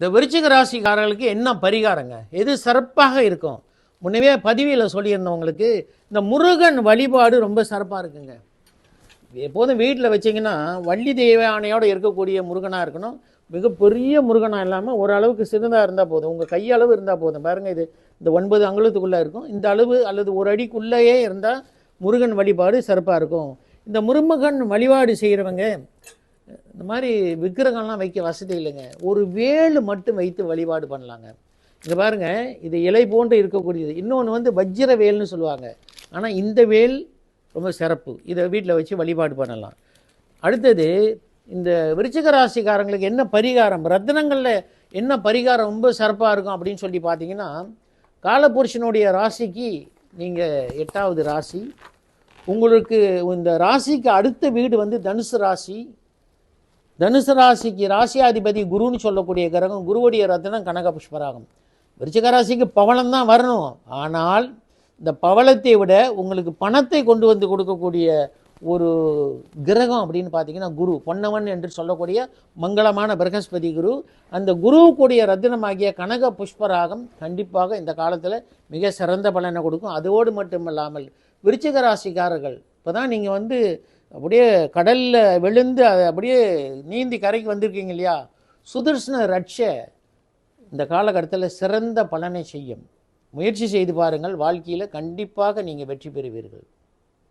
இந்த விருச்சிக ராசிக்காரர்களுக்கு என்ன பரிகாரங்க? எது சிறப்பாக இருக்கும்? முன்னவே பதிவியில் சொல்லியிருந்தவங்களுக்கு இந்த முருகன் வழிபாடு ரொம்ப சிறப்பாக இருக்குங்க. எப்போதும் வீட்டில் வச்சிங்கன்னா வள்ளி தெய்வானையோடு இருக்கக்கூடிய முருகனாக இருக்கணும். மிகப்பெரிய முருகனாக இல்லாமல் ஓரளவுக்கு சிறந்தாக இருந்தால் போதும். உங்கள் கையளவு இருந்தால் போதும். பாருங்கள் இது இந்த ஒன்பது அங்குலத்துக்குள்ளே இருக்கும். இந்த அளவு அல்லது ஒரு அடிக்குள்ளேயே இருந்தால் முருகன் வழிபாடு சிறப்பாக இருக்கும். இந்த முருமகன் வழிபாடு செய்கிறவங்க இந்த மாதிரி விக்கிரகம்லாம் வைக்க வசதி இல்லைங்க. ஒரு வேல் மட்டும் வைத்து வழிபாடு பண்ணலாங்க. இங்கே பாருங்க இது இலை போன்று இருக்கக்கூடியது. இன்னொன்று வந்து வஜ்ர வேல்னு சொல்லுவாங்க. ஆனால் இந்த வேல் ரொம்ப சிறப்பு. இதை வீட்டில் வச்சு வழிபாடு பண்ணலாம். அடுத்தது இந்த விருச்சிக ராசிக்காரங்களுக்கு என்ன பரிகாரம்? ரத்தினங்களில் என்ன பரிகாரம் ரொம்ப சிறப்பாக இருக்கும் அப்படின்னு சொல்லி பார்த்தீங்கன்னா காலபுருஷனுடைய ராசிக்கு நீங்கள் எட்டாவது ராசி. உங்களுக்கு இந்த ராசிக்கு அடுத்த வீடு வந்து தனுசு ராசி. தனுசு ராசிக்கு ராசியாதிபதி குருன்னு சொல்லக்கூடிய கிரகம் குருவுடைய ரத்னம் கனக புஷ்பராகம். விருச்சிக ராசிக்கு பவளம் தான் வரணும். ஆனால் இந்த பவளத்தை விட உங்களுக்கு பணத்தை கொண்டு வந்து கொடுக்கக்கூடிய ஒரு கிரகம் அப்படின்னு பார்த்தீங்கன்னா குரு பொன்னவன் என்று சொல்லக்கூடிய மங்களமான பிரகஸ்பதி குரு. அந்த குருவுக்குடைய ரத்தினமாகிய கனக புஷ்பராகம் கண்டிப்பாக இந்த காலத்தில் மிக சிறந்த பலனை கொடுக்கும். அதோடு மட்டும் இல்லாமல் விருச்சிக ராசிக்காரர்கள் இப்போ தான் நீங்கள் வந்து அப்படியே கடலில் விழுந்து அதை அப்படியே நீந்தி கரைக்கு வந்திருக்கீங்க இல்லையா? சுதர்சன ரட்ச இந்த காலகட்டத்தில் சிறந்த பலனை செய்யும். முயற்சி செய்து பாருங்கள் வாழ்க்கையில் கண்டிப்பாக நீங்கள் வெற்றி பெறுவீர்கள்.